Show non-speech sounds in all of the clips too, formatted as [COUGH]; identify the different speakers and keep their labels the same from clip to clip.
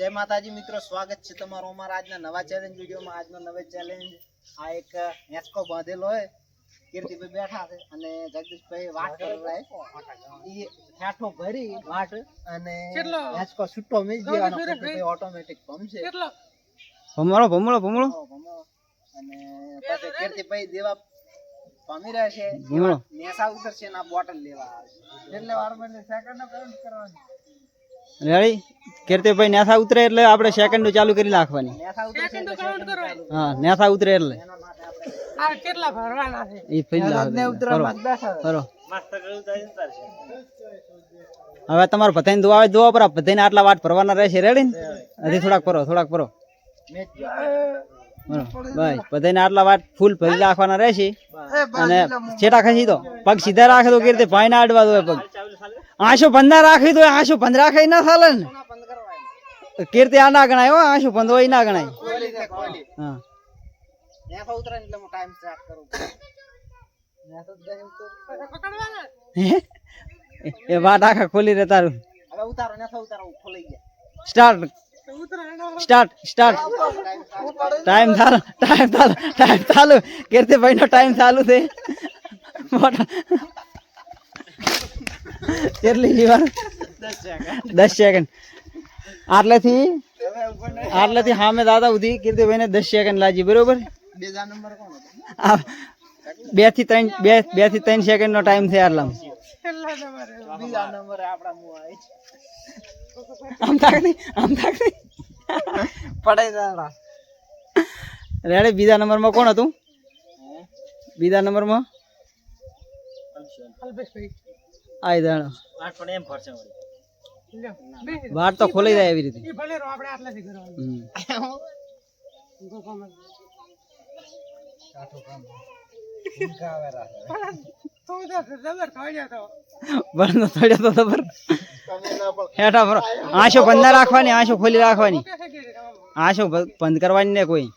Speaker 1: જય માતાજી મિત્રો સ્વાગત છે તમારું અમારા આજના નવા ચેલેન્જ વિડીયોમાં. આજનો નવો ચેલેન્જ આ એક હેસકો બાંધેલો હોય. કીર્તિભાઈ બેઠા છે અને જગદીશભાઈ વાટ કરી રહ્યા છે. હેઠો ભરી વાટ અને હેસકો છૂટો મેજ દેવાનો કીર્તિભાઈ ઓટોમેટિક ભમશે.
Speaker 2: ભમળો
Speaker 1: ભમો, ભમો. અને પછી કીર્તિભાઈ દેવા પામી રહ્યા છે. નેસા ઉતરશે ને આ બોટલ લેવા આવે છે એટલે વારમાં એટલે સેકન્ડ કરવાની.
Speaker 2: રેડી? કીર્તિભાઈ નેસા ઉતરે એટલે આપણે સેકન્ડ ચાલુ કરી નાખવાની. હા નેસા ઉતરે એટલે. કરો હવે તમારે બધાને દુઆ દોવા પર બધાને આટલા વાટ ભરવાના રહેશે. રેડી ને? હજી થોડાક પરો થોડાક બરો બસ. બધાને આટલા વાત ફૂલ ભરી રાખવાના રહેશે અને છેટા ખસી દો પગ સીધા રાખે તો કીર્તિ ભાઈ ના અડવા દો પગ? આશો પંદર રાખી તો આશો પંદર રાખે ના ચાલે ને?
Speaker 1: બંધ
Speaker 2: કીર્તિ આ ના ગણાય હો? આશો પંદર હોય ના ગણાય. હા. એ વાત આખા ખોલી રે તારું.
Speaker 1: ઉતારો ઉતારો ખોલી ગયા.
Speaker 2: સ્ટાર્ટ સ્ટાર્ટ સ્ટાર્ટ ટાઈમ ચાલુ ટાઈમ ચાલુ ટાઈમ ચાલુ કીર્તિભાઈ નો ટાઈમ ચાલુ છે કેટલી વાર દસ સેકન્ડ આટલેથી આટલેથી હામે દાદા સુધી કીર્તિભાઈ ને દસ સેકન્ડ લાજી બરોબર બેથી ત્રણ બે બેથી ત્રણ સેકન્ડ નો ટાઈમ છે આટલા
Speaker 1: બીજા નંબર આપણા
Speaker 2: આમ થાક નહીં આમ થાક નહીં.
Speaker 1: પડાઈ દાડા
Speaker 2: રેડી બીજા નંબરમાં કોણ હતું? બીજા નંબરમાં? આઈ દાણો
Speaker 1: પણ એમ ફરશે
Speaker 2: બાર તો ખોલી જાય એવી રીતે. હમ. બંધ થોડ્યા તો ખબર હેઠા ફરો આંખો બંધ રાખવાની આંખો ખોલી રાખવાની. આંખો બંધ કરવાની ને કોઈ.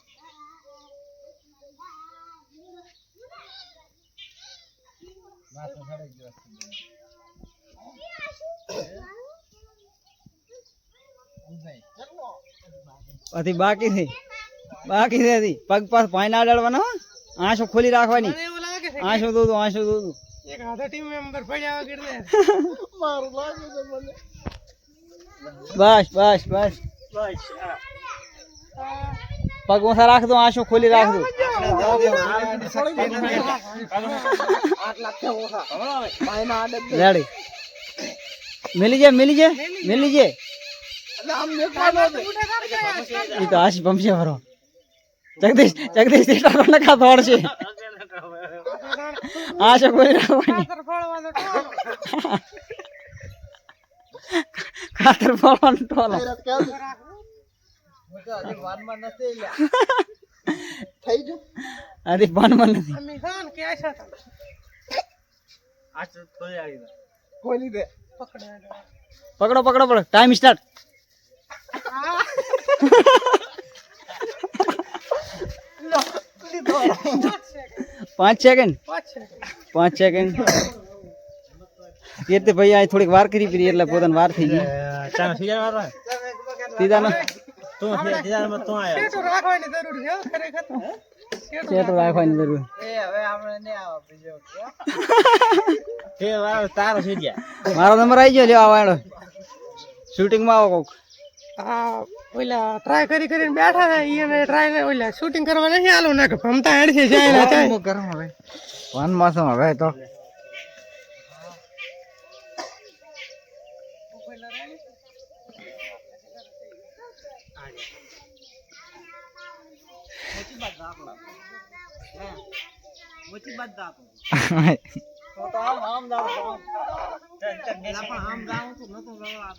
Speaker 2: પછી બાકી થઈ બાકી હજી. પગ પાસ પાણી ના અડાડવાનો આંખો ખોલી રાખવાની. આંખો દોધું આંખો દોધું. બસ બસ બસ. પગ ઓછા રાખ દો આંસુ ખોલી રાખ દો. રેડી. મિલી જે મિલી જાય મિલી જાય એ તો આશી પંપશે ભરો જગદીશ જગદીશ તે ટાકો નકા દોડશે આશો ખોલી રાખવાની ખાતર ફળવાનો ટોલો.
Speaker 1: થઈ
Speaker 2: આથી પાનમાં નથી.
Speaker 1: ખોલી દે
Speaker 2: પકડો. પકડો પકડો ટાઈમ સ્ટાર્ટ [LAUGHS] પાંચ સેકન્ડ પાંચ સેકન્ડ કીર્તિ ભાઈ અહીં થોડીક વાર કરી પડી એટલે પોતાની વાર થઈ ગઈ. સીધા ના સેટો રાખવાની જરૂર
Speaker 1: એ હવે આપણે નહીં આવો બીજો
Speaker 2: મારો નંબર આવી ગયો લેવા આવવાનો શૂટિંગમાં આવો કોક.
Speaker 3: ઓલા ટ્રાય કરી કરીને બેઠા હતા ઈ એને ટ્રાય ઓલા શૂટિંગ કરવા નહીં આલો ના કે ભમતા હેડશે જાય હતા
Speaker 1: ગરમ હવે. વન મોસમ હવે તો. તો આમ આમ જાવ આમ ના પણ આમ જાવ તો નતું તો જાવ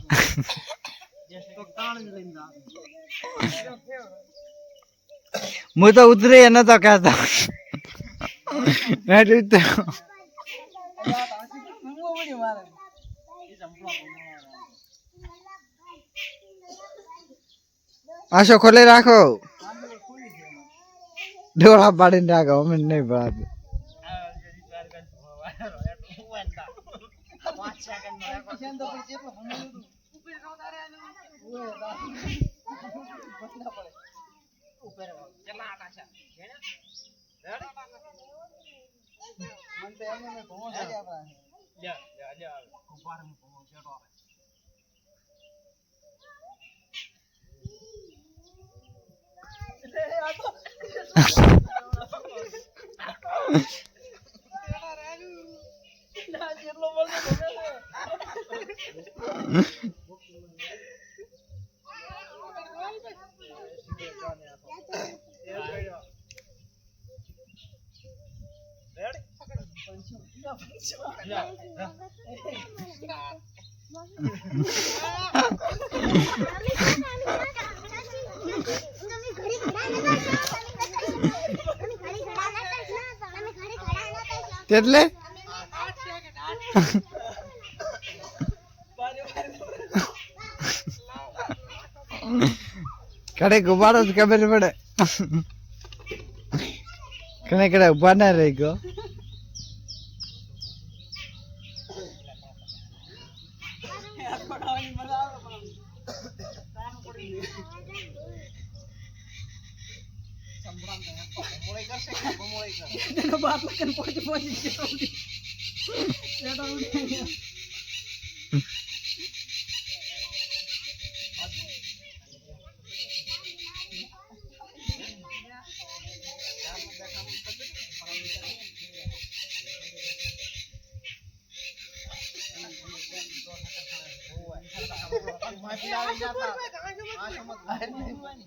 Speaker 2: હું તો ઉતરી એને તો કહેતો. આશો ખોલી રાખો. ડોળા પાડીને રાખો, અમે નહીં ભરાતું.
Speaker 1: પાંચ સેકન્ડ નો રેકોર્ડ છે ને તો પછી કેટલું સમજ્યું તું? મને તો એમને મેં ઘણો છે આપણા.
Speaker 4: એટલે? કડે ગુબાડો જ ખબર પડે. કને કડે ઊભા ના રહી ગયો.
Speaker 1: માછી આવી જતા. આ સમજ બહાર નહીં હોય ને.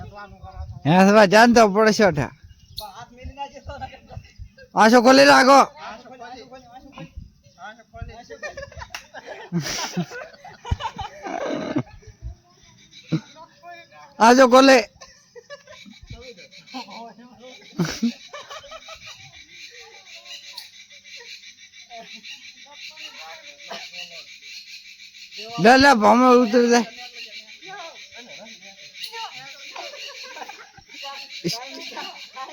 Speaker 1: હેંચવાનું કરો છો.
Speaker 4: હે સવા જાણતો પડે છો ઠા
Speaker 1: પણ હાથ મેલી નાખે તો ના કરતા.
Speaker 4: આશો ખોલી રાખો. આશો ખોલે લે લે, ભમે ઉતરી જાય
Speaker 1: પાંચ સેકન્ડ. લાઈટ મોડો કર્યો. ટાઈમ સ્ટાર્ટ કરતો તોય પાંચ સેકન્ડ તો લીધી છે. આમાંથી ઊંચા ને ભગવાન આપણે મીડિયાના એમ જ એમ ટાઈમ સ્ટાર્ટ કરવાનો હોય. ચિત્રાની ટાઈમ નથી હોતો. એંગણા ને ઉતારવા જાય.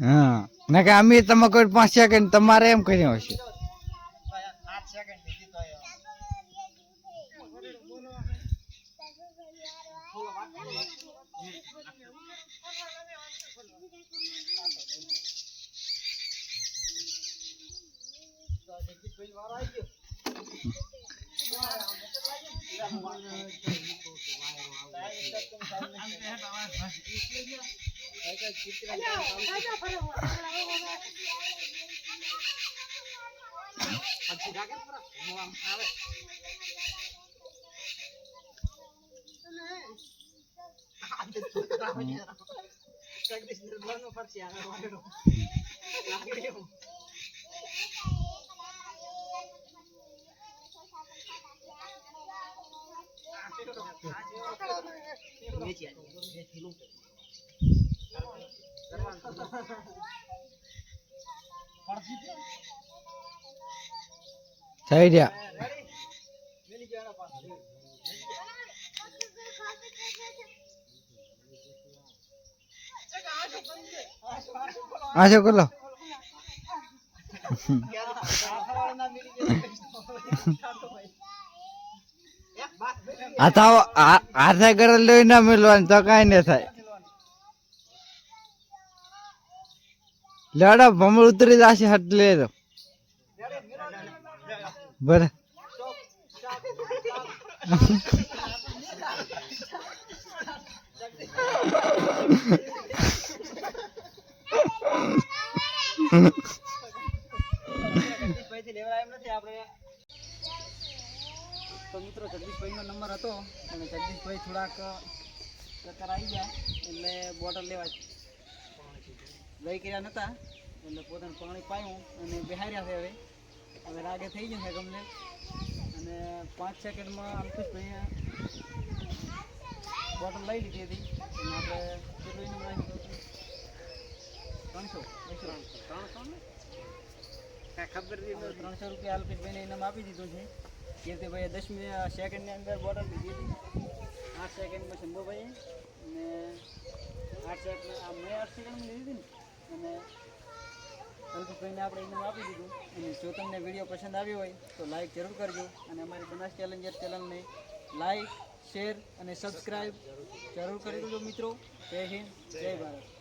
Speaker 4: હા. ના કે અમે તમે કોઈ પાંચ સેકન્ડ તમારે એમ કર્યો હશે
Speaker 1: તો યાર પાંચ સેકન્ડ લીધી તો યાર. તો જગદીશભાઈ વારો આવી ગયો. પછી રાખે ને પૂરા. હું આમ આવે. જગદીશ નિર્ભરનો પરથી આગળ વાળેલો. લાગે એવું. વેચી આલી. વેચી લઉં. પડતી છે?
Speaker 4: થઈ
Speaker 1: ગયા.
Speaker 4: આશો કરે લઈ ના મેળવાનું તો કઈ નહીં થાય લેડો ભમર ઉતરી જશે હટ લે તો બરે
Speaker 2: આપણે તો મિત્રો જગદીશભાઈનો નંબર હતો અને થોડાક ચક્કર આવી ગયા એટલે બોટલ લેવા લઈ ગયા નહોતા એટલે પોતાનું પાણી પાયું અને બિહાર્યા છે હવે. હવે રાગે થઈ છે ગમને અને પાંચ સેકન્ડમાં અંકુશભાઈએ બોટલ લઈ લીધી હતી. અને આપણે કેટલું ત્રણસો. ત્રણસો ને? ખબર ત્રણસો રૂપિયા અલ્પેશભાઈને ઇનામ આપી દીધું છે. કીર્તિભાઈએ દસ સેકન્ડની અંદર બોટલ લીધી હતી આઠ સેકન્ડમાં શંભુભાઈએ અને આઠ સેકન્ડ આ મેં આઠ સેકન્ડમાં લીધી હતી ને. અને અલ્પેશભાઈને આપણે ઇનામ આપી દીધું. અને જો તમને વીડિયો પસંદ આવ્યો હોય તો લાઈક જરૂર કરજો. અને અમારી બનાસ ચેલેન્જર ચેનલને લાઈક શેર અને સબસ્ક્રાઈબ જરૂર કરી દેજો મિત્રો. જય હિન્દ, જય ભારત.